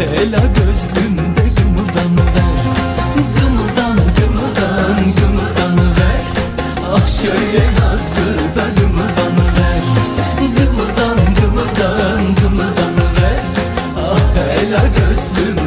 Ela gözlümde gımıldan ver. Gımıldan gımıldan gımıldan ver. Ah şöyle nazlı da gımıldan ver. Gımıldan gımıldan gımıldan ver. Ah ela gözlüm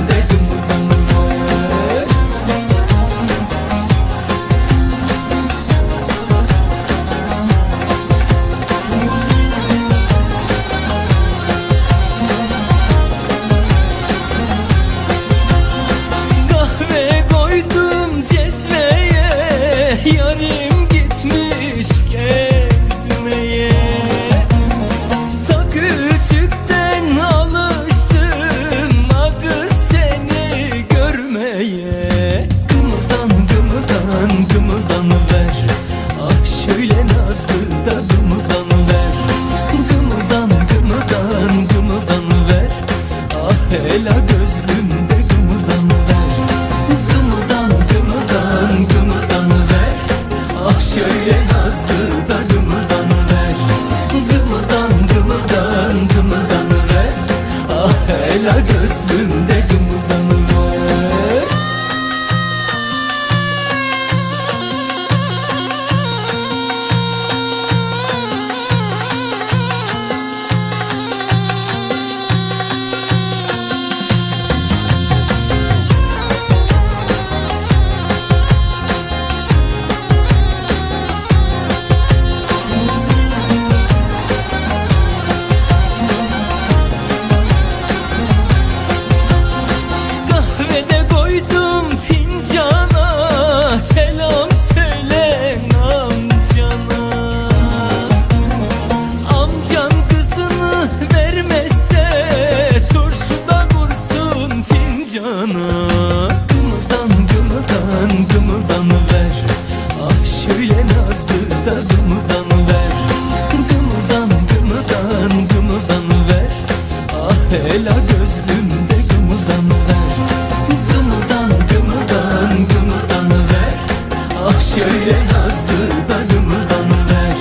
Şöyle nazlı ah, da gımırdan ver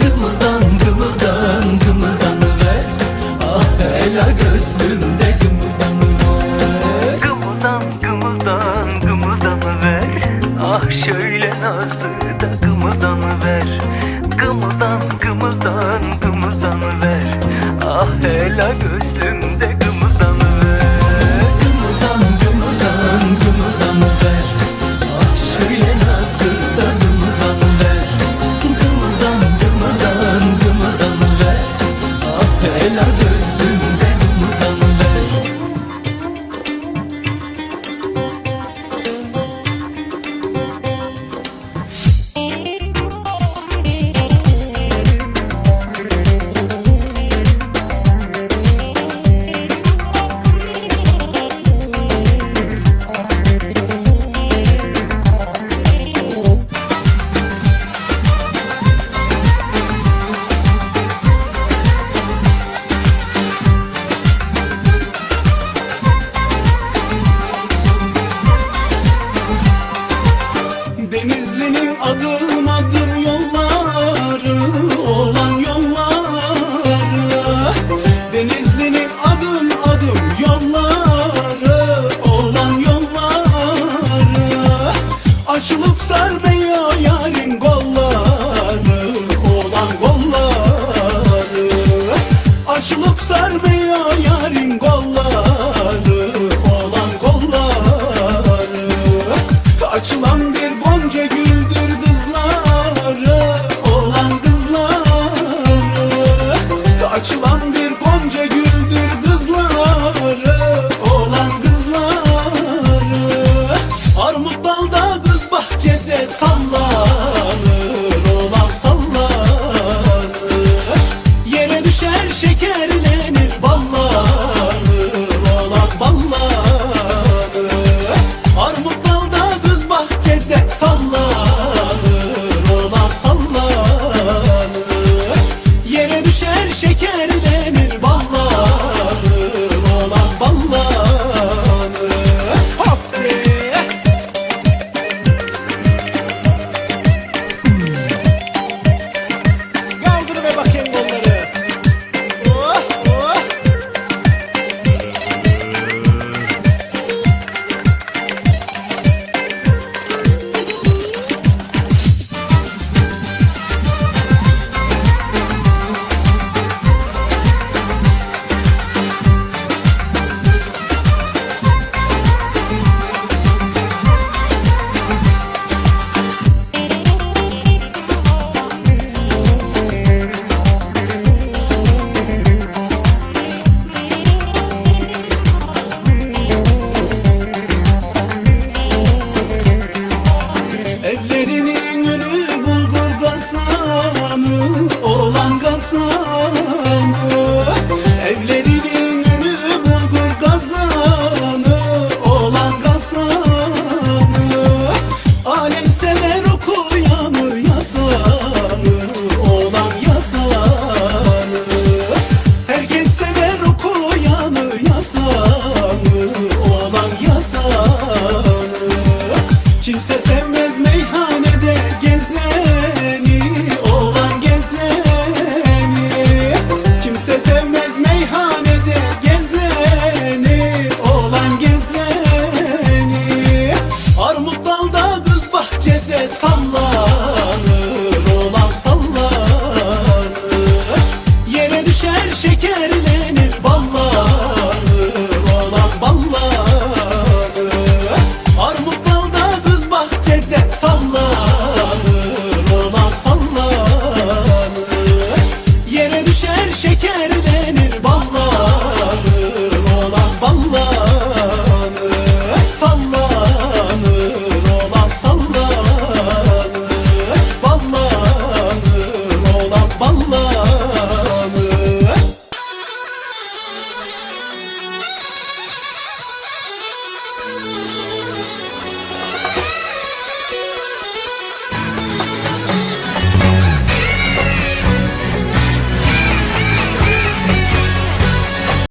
Gımırdan gımırdan gımırdan ver. Ah ela gözlümde gımırdan ver. Gımırdan gımırdan gımırdan ver. Ah şöyle nazlı da gımırdan ver. Gımırdan gımırdan gımırdan ver. Ah ela gözlümde my goodness. Get it.